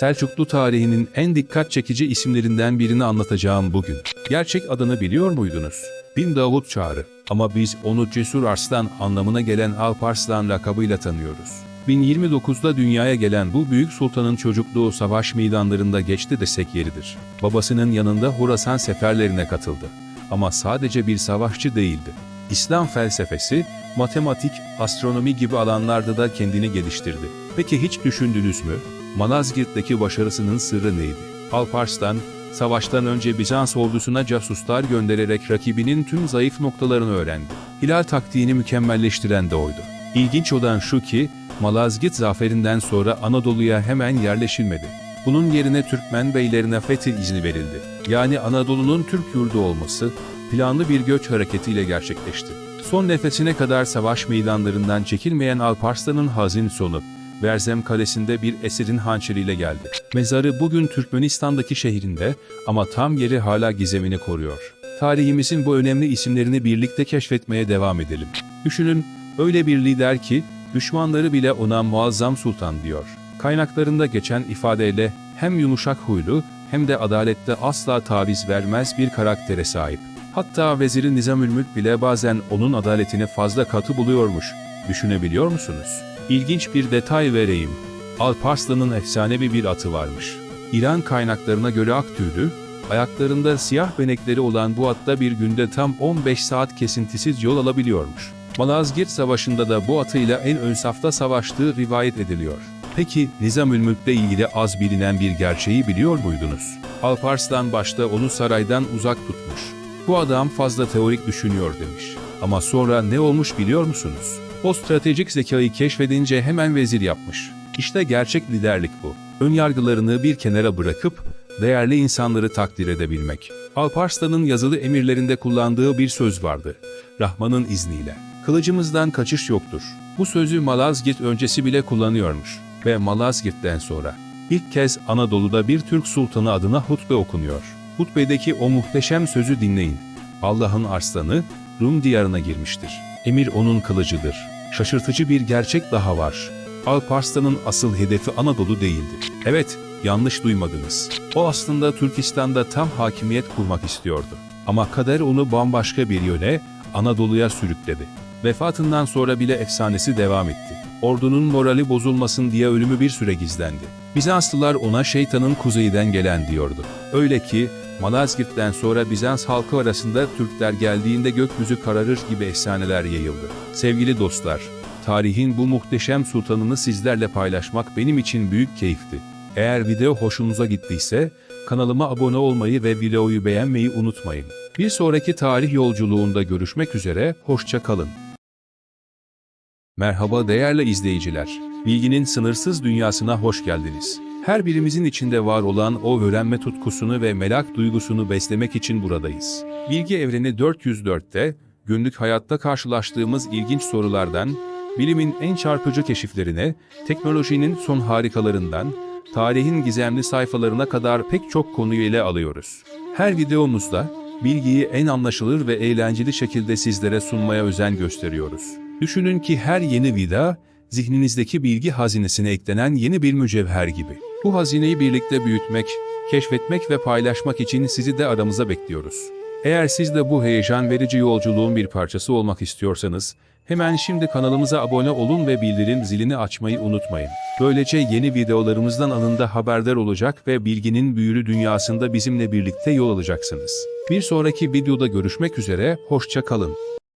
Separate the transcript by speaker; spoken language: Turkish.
Speaker 1: Selçuklu tarihinin en dikkat çekici isimlerinden birini anlatacağım bugün. Gerçek adını biliyor muydunuz? Bin Davut Çağrı. Ama biz onu Cesur Arslan anlamına gelen Alparslan lakabıyla tanıyoruz. 1029'da dünyaya gelen bu büyük sultanın çocukluğu savaş meydanlarında geçti desek yeridir. Babasının yanında Horasan seferlerine katıldı. Ama sadece bir savaşçı değildi. İslam felsefesi, matematik, astronomi gibi alanlarda da kendini geliştirdi. Peki hiç düşündünüz mü? Malazgirt'teki başarısının sırrı neydi? Alparslan, savaştan önce Bizans ordusuna casuslar göndererek rakibinin tüm zayıf noktalarını öğrendi. Hilal taktiğini mükemmelleştiren de oydu. İlginç olan şu ki, Malazgirt zaferinden sonra Anadolu'ya hemen yerleşilmedi. Bunun yerine Türkmen beylerine fethi izni verildi. Yani Anadolu'nun Türk yurdu olması, planlı bir göç hareketiyle gerçekleşti. Son nefesine kadar savaş meydanlarından çekilmeyen Alparslan'ın hazin sonu, Verzem Kalesi'nde bir esirin hançeriyle geldi. Mezarı bugün Türkmenistan'daki şehrinde ama tam yeri hala gizemini koruyor. Tarihimizin bu önemli isimlerini birlikte keşfetmeye devam edelim. Düşünün, öyle bir lider ki, düşmanları bile ona muazzam sultan diyor. Kaynaklarında geçen ifadeyle hem yumuşak huylu hem de adalette asla taviz vermez bir karaktere sahip. Hatta veziri Nizamülmülk bile bazen onun adaletini fazla katı buluyormuş. Düşünebiliyor musunuz? İlginç bir detay vereyim. Alparslan'ın efsanevi bir atı varmış. İran kaynaklarına göre ak tüylü, ayaklarında siyah benekleri olan bu atta bir günde tam 15 saat kesintisiz yol alabiliyormuş. Malazgirt Savaşı'nda da bu atıyla en ön safta savaştığı rivayet ediliyor. Peki Nizamülmülk'le ilgili az bilinen bir gerçeği biliyor muydunuz? Alparslan başta onu saraydan uzak tutmuş. Bu adam fazla teorik düşünüyor demiş. Ama sonra ne olmuş biliyor musunuz? O stratejik zekayı keşfedince hemen vezir yapmış. İşte gerçek liderlik bu. Önyargılarını bir kenara bırakıp değerli insanları takdir edebilmek. Alparslan'ın yazılı emirlerinde kullandığı bir söz vardı. Rahman'ın izniyle. Kılıcımızdan kaçış yoktur. Bu sözü Malazgirt öncesi bile kullanıyormuş. Ve Malazgirt'ten sonra. İlk kez Anadolu'da bir Türk sultanı adına hutbe okunuyor. Hutbedeki o muhteşem sözü dinleyin. Allah'ın arslanı Rum diyarına girmiştir. Emir onun kılıcıdır. Şaşırtıcı bir gerçek daha var. Alparslan'ın asıl hedefi Anadolu değildi. Evet, yanlış duymadınız. O aslında Türkistan'da tam hakimiyet kurmak istiyordu. Ama kader onu bambaşka bir yöne, Anadolu'ya sürükledi. Vefatından sonra bile efsanesi devam etti. Ordunun morali bozulmasın diye ölümü bir süre gizlendi. Bizanslılar ona şeytanın kuzeyden gelen diyordu. Öyle ki Malazgirt'ten sonra Bizans halkı arasında Türkler geldiğinde gökyüzü kararır gibi efsaneler yayıldı. Sevgili dostlar, tarihin bu muhteşem sultanını sizlerle paylaşmak benim için büyük keyifti. Eğer video hoşunuza gittiyse kanalıma abone olmayı ve videoyu beğenmeyi unutmayın. Bir sonraki tarih yolculuğunda görüşmek üzere, hoşça kalın. Merhaba değerli izleyiciler. Bilginin sınırsız dünyasına hoş geldiniz. Her birimizin içinde var olan o öğrenme tutkusunu ve merak duygusunu beslemek için buradayız. Bilgi Evreni 404'te günlük hayatta karşılaştığımız ilginç sorulardan, bilimin en çarpıcı keşiflerine, teknolojinin son harikalarından, tarihin gizemli sayfalarına kadar pek çok konuyu ele alıyoruz. Her videomuzda bilgiyi en anlaşılır ve eğlenceli şekilde sizlere sunmaya özen gösteriyoruz. Düşünün ki her yeni vida, zihninizdeki bilgi hazinesine eklenen yeni bir mücevher gibi. Bu hazineyi birlikte büyütmek, keşfetmek ve paylaşmak için sizi de aramıza bekliyoruz. Eğer siz de bu heyecan verici yolculuğun bir parçası olmak istiyorsanız, hemen şimdi kanalımıza abone olun ve bildirim zilini açmayı unutmayın. Böylece yeni videolarımızdan anında haberdar olacak ve bilginin büyülü dünyasında bizimle birlikte yol alacaksınız. Bir sonraki videoda görüşmek üzere, hoşça kalın.